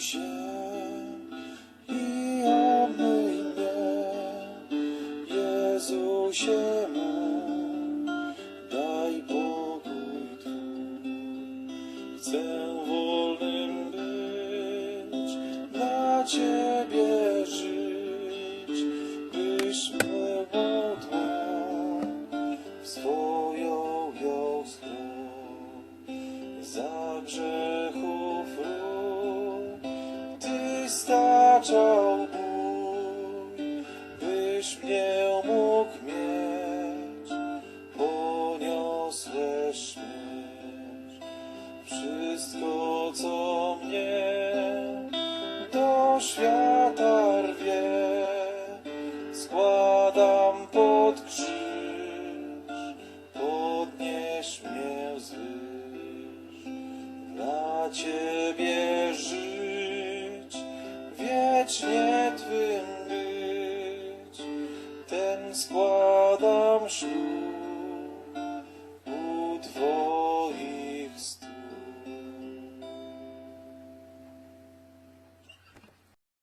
się i obmyj mnie, Jezusie mój, daj pokój Twój. Chcę wolnym być, dla Ciebie żyć, byś mego dłą swoją ją. Zagrzeć staczał bój, byś mnie mógł mieć, poniosłeś śmierć. Wszystko, co mnie do świata rwie, składam pod krzyż, podnieś mnie wzwyż. Dla Ciebie żyć, wiecznie Twym być, ten składam ślub.